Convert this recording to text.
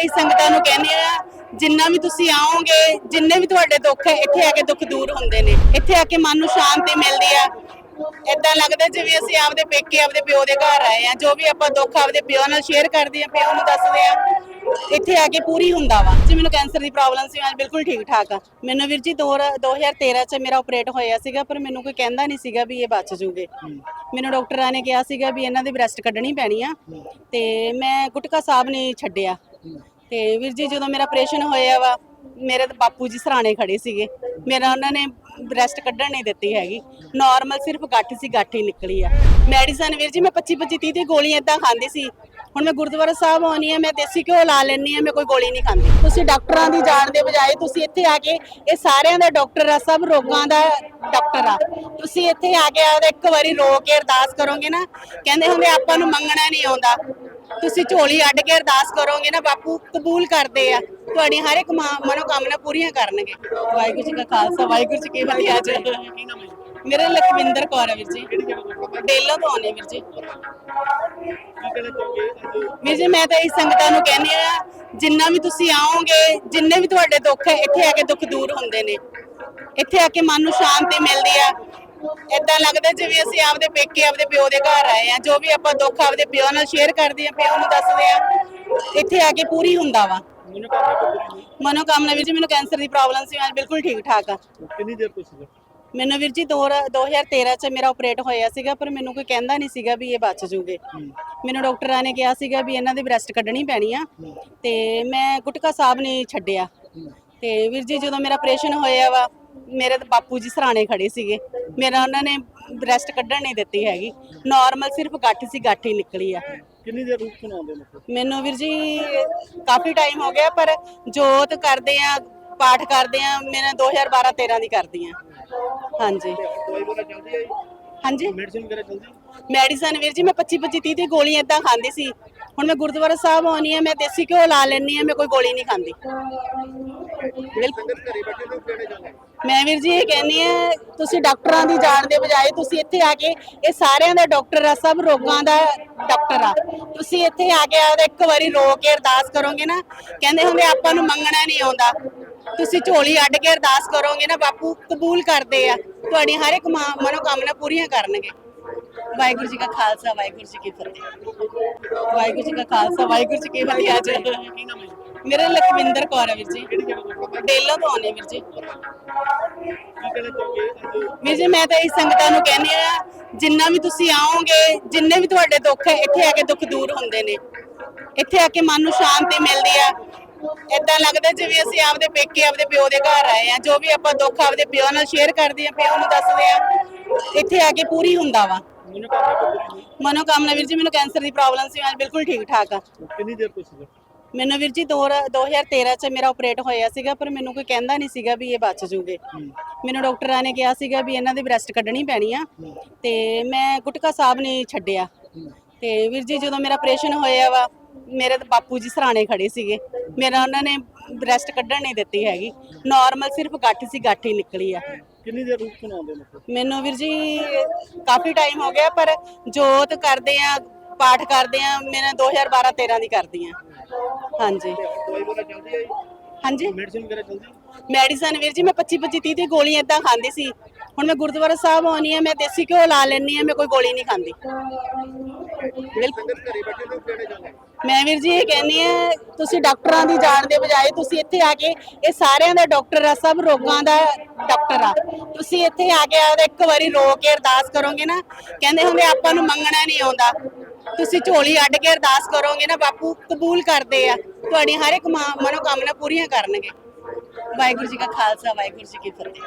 ਇਹੀ ਸੰਗਤਾਂ ਨੂੰ ਕਹਿੰਦੇ ਆ, ਜਿੰਨਾ ਵੀ ਤੁਸੀਂ ਆਓਗੇ, ਜਿੰਨੇ ਵੀ ਤੁਹਾਡੇ ਦੁੱਖ ਹੈ ਇੱਥੇ ਆ ਕੇ ਦੁੱਖ ਦੂਰ ਹੁੰਦੇ ਨੇ, ਇੱਥੇ ਆ ਕੇ ਮਨ ਨੂੰ ਸ਼ਾਂਤੀ ਮਿਲਦੀ ਆ। ਇਦਾਂ ਲੱਗਦਾ ਜਿਵੇਂ ਅਸੀਂ ਆਪਦੇ ਪੇਕੇ, ਆਪਦੇ ਪਿਓ ਦੇ ਘਰ ਆਏ ਆ, ਜੋ ਵੀ ਆਪਾਂ ਦੁੱਖ ਆਪਦੇ ਪਿਓ ਨਾਲ ਸ਼ੇਅਰ ਕਰਦੇ ਆ, ਪਿਓ ਨੂੰ ਦੱਸਦੇ ਆ, ਇੱਥੇ ਆ ਕੇ ਪੂਰੀ ਹੁੰਦਾ ਵਾ। ਜੀ, ਮੈਨੂੰ ਕੈਂਸਰ ਦੀ ਪ੍ਰੋਬਲਮ ਸੀ, ਮੈਂ ਬਿਲਕੁਲ ਠੀਕ ਠਾਕ ਆ। ਮੈਨੂੰ ਵੀਰ ਜੀ, ਦੋ- 2013 ਚ ਮੇਰਾ ਆਪਰੇਟ ਹੋਇਆ ਸੀਗਾ, ਪਰ ਮੈਨੂੰ ਕੋਈ ਕਹਿੰਦਾ ਨਹੀਂ ਸੀਗਾ ਵੀ ਇਹ ਬਚ ਜੂਗੇ। ਮੈਨੂੰ ਡਾਕਟਰਾਂ ਨੇ ਕਿਹਾ ਸੀਗਾ ਵੀ ਇਹਨਾਂ ਦੀ ਬ੍ਰੈਸਟ ਕੱਢਣੀ ਪੈਣੀ ਆ, ਤੇ ਮੈਂ ਗੁਟਕਾ ਸਾਹਿਬ ਨੇ ਛੱਡਿਆ। ਤੇ ਵੀਰ ਜੀ, ਜਦੋਂ ਮੇਰਾ ਆਪਰੇਸ਼ਨ ਹੋਇਆ ਵਾ, ਮੇਰੇ ਤਾਂ ਬਾਪੂ ਜੀ ਸਰਾਣੇ ਖੜੇ ਸੀਗੇ। ਮੇਰਾ ਉਹਨਾਂ ਨੇ ਬ੍ਰੈਸਟ ਕੱਢਣ ਨਹੀਂ ਦਿੱਤੀ ਹੈਗੀ। ਨਾਰਮਲ ਸਿਰਫ ਗੱਠ ਸੀ, ਗੱਠ ਹੀ ਨਿਕਲੀ ਆ। ਮੈਡੀਸਨ ਵੀਰ ਜੀ, ਮੈਂ 25 25 30 30 ਗੋਲੀਆਂ ਇਦਾਂ ਖਾਂਦੀ ਸੀ। ਹੁਣ ਮੈਂ ਗੁਰਦੁਆਰਾ ਸਾਹਿਬ ਆਉਣੀ ਆ, ਮੈਂ ਦੇਸੀ ਘਿਓ ਲਾ ਲੈਣੀ ਆ, ਮੈਂ ਕੋਈ ਗੋਲੀ ਨਹੀਂ ਖਾਂਦੀ। ਤੁਸੀਂ ਡਾਕਟਰਾਂ ਦੀ ਜਾਣ ਦੇ ਬਜਾਏ ਤੁਸੀਂ ਇੱਥੇ ਆ ਕੇ, ਇਹ ਸਾਰਿਆਂ ਦਾ ਡਾਕਟਰ ਆ, ਸਭ ਰੋਗਾਂ ਦਾ ਡਾਕਟਰ ਆ। ਤੁਸੀਂ ਇੱਥੇ ਆ ਕੇ ਆਪਦਾ ਇੱਕ ਵਾਰੀ ਰੋ ਕੇ ਅਰਦਾਸ ਕਰੋਗੇ ਨਾ, ਕਹਿੰਦੇ ਹੁੰਦੇ ਆਪਾਂ ਨੂੰ ਮੰਗਣਾ ਨਹੀਂ ਆਉਂਦਾ। ਤੁਸੀਂ ਝੋਲੀ ਅੱਡ ਕੇ ਅਰਦਾਸ ਕਰੋਗੇ ਨਾ, ਬਾਪੂ ਕਬੂਲ ਕਰਦੇ ਆ। ਤੁਹਾਡੀ ਹਰ ਇੱਕ ਮਨੋਕਾਮਨਾ ਪੂਰੀਆਂ ਕਰਨਗੇ। ਵਾਹਿਗੁਰੂ ਜੀ ਕਾ ਖਾਲਸਾ, ਵਾਹਿਗੁਰੂ ਜੀ ਕੀ ਫਤਿਹ ਜੀ ਮੇਰੇ ਲਖਵਿੰਦਰ ਕੌਰ ਹੈ ਵੀਰ ਜੀ। ਡੇਲੋ ਤੋਂ ਆਉਂਦੇ ਵੀਰ ਜੀ। ਵੀਰ ਜੀ, ਮੈਂ ਤਾਂ ਇਸ ਸੰਗਤਾਂ ਨੂੰ ਕਹਿੰਦੀ ਆ, ਜਿੰਨਾ ਵੀ ਤੁਸੀਂ ਆਓਗੇ, ਜਿੰਨੇ ਵੀ ਤੁਹਾਡੇ ਦੁੱਖ ਹੈ ਇੱਥੇ ਆ ਕੇ ਦੁੱਖ ਦੂਰ ਹੁੰਦੇ ਨੇ। ਇੱਥੇ ਆ ਕੇ ਮਨ ਨੂੰ ਸ਼ਾਂਤੀ ਮਿਲਦੀ ਆ। ਇਦਾਂ ਲੱਗਦਾ ਜਿਵੇਂ ਅਸੀਂ ਆਪਦੇ ਪੇਕੇ ਆਪਦੇ ਪਿਓ ਦੇ ਘਰ ਆਏ ਆ ਜੋ ਵੀ ਆਪਾਂ ਦੁੱਖ ਆਪਦੇ ਪਿਓ ਨਾਲ ਸ਼ੇਅਰ ਕਰਦੇ ਆ ਪਿਓ ਨੂੰ ਦੱਸਦੇ ਆ ਇੱਥੇ ਆ ਕੇ ਪੂਰੀ ਹੁੰਦਾ ਵਾ। ਮਨੋਕਾਮਨਾ ਵੀਰ ਜੀ ਮੈਨੂੰ ਕੈਂਸਰ ਦੀ ਪ੍ਰੋਬਲਮ ਸੀ ਮੈਂ ਬਿਲਕੁਲ ਠੀਕ ਠਾਕ ਆ। ਕਿੰਨੀ ਦੇਰ ਤੋਂ ਸੀਗਾ? ਮੈਨੂੰ ਵੀਰ ਜੀ ਦੋ- 2013 ਚ ਮੇਰਾ ਆਪਰੇਟ ਹੋਇਆ ਸੀਗਾ ਪਰ ਮੈਨੂੰ ਕੋਈ ਕਹਿੰਦਾ ਨਹੀਂ ਸੀਗਾ ਵੀ ਇਹ ਬਚ ਜੂਗੇ। ਮੈਨੂੰ ਡਾਕਟਰਾਂ ਨੇ ਕਿਹਾ ਸੀਗਾ ਵੀ ਇਹਨਾਂ ਦੀ ਬ੍ਰੈਸਟ ਕੱਢਣੀ ਪੈਣੀ ਆ ਤੇ ਮੈਂ ਗੁਟਕਾ ਸਾਹਿਬ ਨੇ ਛੱਡਿਆ। ਤੇ ਵੀਰ ਜੀ ਜਦੋਂ ਮੇਰਾ ਆਪਰੇਸ਼ਨ ਹੋਇਆ ਵਾ ਮੇਰੇ ਤਾਂ ਬਾਪੂ ਜੀ ਸਰਾਣੇ ਖੜੇ ਸੀਗੇ। ਮੇਰਾ ਉਹਨਾਂ ਨੇ ਬ੍ਰੈਸਟ ਕੱਢਣ ਨਹੀਂ ਦਿੱਤੀ ਹੈਗੀ। ਨਾਰਮਲ ਸਿਰਫ ਗੱਠ ਸੀ ਗੱਠ ਹੀ ਨਿਕਲੀ ਆ। ਕਿੰਨੀ ਦੇਰ ਰੂਪ ਸੁਣਾਉਂਦੇ ਮਤਲਬ ਮੈਨੂੰ ਵੀਰ ਜੀ ਕਾਫੀ ਟਾਈਮ ਹੋ ਗਿਆ ਪਰ ਜੋਤ ਕਰਦੇ ਆ ਪਾਠ ਕਰਦੇ ਆ ਮੈਂ 2012 13 ਦੀ ਕਰਦੀ ਆ। ਹਾਂਜੀ। ਦਵਾਈ ਵਗੈਰਾ ਚੱਲਦੀ ਹੈ ਹਾਂਜੀ। ਮੈਡੀਸਿਨ ਵਗੈਰਾ ਚੱਲਦੀ ਮੈਡੀਸਨ ਵੀਰ ਜੀ ਮੈਂ 25 25 30 30 ਗੋਲੀਆਂ ਇਦਾਂ ਖਾਂਦੀ ਸੀ। ਹੁਣ ਮੈਂ ਗੁਰਦੁਆਰਾ ਸਾਹਿਬ ਆਉਣੀ ਆ ਮੈਂ ਦੇਸੀ ਘਿਓ ਲਾ ਲੈਣੀ ਆ ਮੈਂ ਕੋਈ ਗੋਲੀ ਨਹੀਂ ਖਾਂਦੀ। ਬਿਲਕੁਲ ਘਰੇ ਬੈਠੇ ਲੋਕ ਮੈਂ ਵੀਰ ਜੀ ਇਹ ਕਹਿੰਨੀ ਆ ਤੁਸੀਂ ਡਾਕਟਰਾਂ ਦੀ ਜਾਣ ਦੇ ਬਜਾਏ ਤੁਸੀਂ ਇੱਥੇ ਆ ਕੇ, ਇਹ ਸਾਰਿਆਂ ਦਾ ਡਾਕਟਰ ਆ, ਸਭ ਰੋਗਾਂ ਦਾ ਡਾਕਟਰ ਆ। ਤੁਸੀਂ ਇੱਥੇ ਆ ਕੇ ਆਪਦਾ ਇੱਕ ਵਾਰੀ ਰੋ ਕੇ ਅਰਦਾਸ ਕਰੋਗੇ ਨਾ, ਕਹਿੰਦੇ ਹੁੰਦੇ ਆਪਾਂ ਨੂੰ ਮੰਗਣਾ ਨਹੀਂ ਆਉਂਦਾ। ਤੁਸੀਂ ਝੋਲੀ ਅੱਡ ਕੇ ਅਰਦਾਸ ਕਰੋਗੇ ਨਾ, ਬਾਪੂ ਕਬੂਲ ਕਰਦੇ ਆ, ਤੁਹਾਡੀ ਹਰ ਇੱਕ ਮਨੋਕਾਮਨਾ ਪੂਰੀਆਂ ਕਰਨਗੇ। ਵਾਹਿਗੁਰੂ ਜੀ ਕਾ ਖਾਲਸਾ, ਵਾਹਿਗੁਰੂ ਜੀ ਕੀ ਫਤਿਹ। ਵਾਹਿਗੁਰੂ ਜੀ ਕਾ ਖਾਲਸਾ, ਵਾਹਿਗੁਰੂ ਜੀ ਕੀ ਫਤਿਹ ਜੀ? ਮੇਰੇ ਲਖਵਿੰਦਰ ਕੌਰ ਹੈ ਵੀਰ ਜੀ। ਡੇਲੋ ਤੋਂ ਆਉਂਦੇ ਵੀਰ ਜੀ। ਵੀਰ ਜੀ ਮੈਂ ਤਾਂ ਇਹ ਸੰਗਤਾਂ ਨੂੰ ਕਹਿੰਦੀ ਆ ਜਿੰਨਾ ਵੀ ਤੁਸੀਂ ਆਓਗੇ ਜਿੰਨੇ ਵੀ ਤੁਹਾਡੇ ਦੁੱਖ ਹੈ ਇੱਥੇ ਆ ਕੇ ਦੁੱਖ ਦੂਰ ਹੁੰਦੇ ਨੇ ਇੱਥੇ ਆ ਕੇ ਮਨ ਨੂੰ ਸ਼ਾਂਤੀ ਮਿਲਦੀ ਆ। ਇਦਾਂ ਲੱਗਦਾ ਜਿਵੇਂ ਅਸੀਂ ਆਪਦੇ ਪੇਕੇ ਆਪਦੇ ਪਿਓ ਦੇ ਘਰ ਆਏ ਆ ਜੋ ਵੀ ਆਪਾਂ ਦੁੱਖ ਆਪਦੇ ਪਿਓ ਨਾਲ ਸ਼ੇਅਰ ਕਰਦੇ ਆ ਪਿਓ ਨੂੰ ਦੱਸਦੇ ਆ ਇੱਥੇ ਆ ਕੇ ਪੂਰੀ ਹੁੰਦਾ ਵਾ। ਮਨੋਕਾਮਨਾ ਵੀਰ ਜੀ ਮੈਨੂੰ ਕੈਂਸਰ ਦੀ ਪ੍ਰੋਬਲਮ ਸੀ ਮੈਂ ਬਿਲਕੁਲ ਠੀਕ ਠਾਕ ਆ। ਕਿੰਨੀ ਦੇਰ ਤੋਂ ਸੀਗਾ? ਮੈਨੂੰ ਵੀਰ ਜੀ ਦੋ- 2013 ਚ ਮੇਰਾ ਆਪਰੇਟ ਹੋਇਆ ਸੀਗਾ ਪਰ ਮੈਨੂੰ ਕੋਈ ਕਹਿੰਦਾ ਨਹੀਂ ਸੀਗਾ ਵੀ ਇਹ ਬਚ ਜੂਗੇ। ਮੈਨੂੰ ਡਾਕਟਰਾਂ ਨੇ ਕਿਹਾ ਸੀਗਾ ਵੀ ਇਹਨਾਂ ਦੀ ਬ੍ਰੈਸਟ ਕੱਢਣੀ ਪੈਣੀ ਆ। ਤੇ ਮੈਂ ਗੁਟਕਾ ਸਾਹਿਬ ਨੇ ਛੱਡਿਆ। ਤੇ ਵੀਰ ਜੀ ਜਦੋਂ ਮੇਰਾ ਆਪਰੇਸ਼ਨ ਹੋਇਆ ਵਾ ਮੇਰੇ ਤਾਂ ਬਾਪੂ ਜੀ ਸਰਾਣੇ ਖੜੇ ਸੀਗੇ। ਮੇਰਾ ਉਹਨਾਂ ਨੇ ਬ੍ਰੈਸਟ ਕੱਢਣ ਨਹੀਂ ਦਿੱਤੀ ਹੈਗੀ। ਨਾਰਮਲ ਸਿਰਫ ਗੱਠ ਸੀ ਗੱਠ ਹੀ ਨਿਕਲੀ ਆ। ਕਿੰਨੀ ਦੇਰ ਰੂਪ ਸੁਣਾਉਂਦੇ ਮਤਲਬ? ਮੈਨੂੰ ਵੀਰ ਜੀ ਕਾਫੀ ਟਾਈਮ ਹੋ ਗਿਆ ਪਰ ਜੋਤ ਕਰਦੇ ਆ ਪਾਠ ਕਰਦੇ ਆ ਮੈਂ 2012 13 ਦੀ ਕਰਦੀ ਆ। ਹਾਂਜੀ। ਦਵਾਈ ਵਗੈਰਾ ਚੱਲਦੀ ਹੈ ਹਾਂਜੀ। ਮੈਡੀਸਿਨ ਵਗੈਰਾ ਚੱਲਦੀ ਮੈਡੀਸਨ ਵੀਰ ਜੀ ਮੈਂ 25 25 30 30 ਗੋਲੀਆਂ ਇਦਾਂ ਖਾਂਦੀ ਸੀ। ਹੁਣ ਮੈਂ ਗੁਰਦੁਆਰਾ ਸਾਹਿਬ ਆਉਣੀ ਆ ਮੈਂ ਦੇਸੀ ਘਿਓ ਲਾ ਲੈਣੀ ਆ ਮੈਂ ਕੋਈ ਗੋਲੀ ਨਹੀਂ ਖਾਂਦੀ। ਬਿਲਕੁਲ। ਸੰਗਤ ਘਰੇ ਬੈਠੇ ਲੋਕ ਕਿਹੜੇ ਜਾਂਦੇ ਮੈਂ ਵੀਰ ਜੀ ਇਹ ਕਹਿੰਨੀ ਆ ਤੁਸੀਂ ਡਾਕਟਰਾਂ ਦੀ ਜਾਣ ਦੇ ਬਜਾਏ ਤੁਸੀਂ ਇੱਥੇ ਆ ਕੇ ਇਹ ਸਾਰਿਆਂ ਦਾ ਡਾਕਟਰ ਆ ਸਭ ਰੋਗਾਂ ਦਾ ਡਾਕਟਰ ਆ। ਤੁਸੀਂ ਇੱਥੇ ਆ ਕੇ ਆਪਦਾ ਇੱਕ ਵਾਰੀ ਰੋ ਕੇ ਅਰਦਾਸ ਕਰੋਗੇ ਨਾ ਕਹਿੰਦੇ ਹੁੰਦੇ ਆਪਾਂ ਨੂੰ ਮੰਗਣਾ ਨਹੀਂ ਆਉਂਦਾ। ਤੁਸੀਂ ਝੋਲੀ ਅੱਡ ਕੇ ਅਰਦਾਸ ਕਰੋਗੇ ਨਾ, ਬਾਪੂ ਕਬੂਲ ਕਰਦੇ ਆ। ਤੁਹਾਡੀ ਹਰ ਇੱਕ ਮਾ- ਮਨੋਕਾਮਨਾ ਪੂਰੀਆਂ ਕਰਨਗੇ। ਵਾਹਿਗੁਰੂ ਜੀ ਕਾ ਖਾਲਸਾ, ਵਾਹਿਗੁਰੂ ਜੀ ਕੀ ਫਤਿਹ।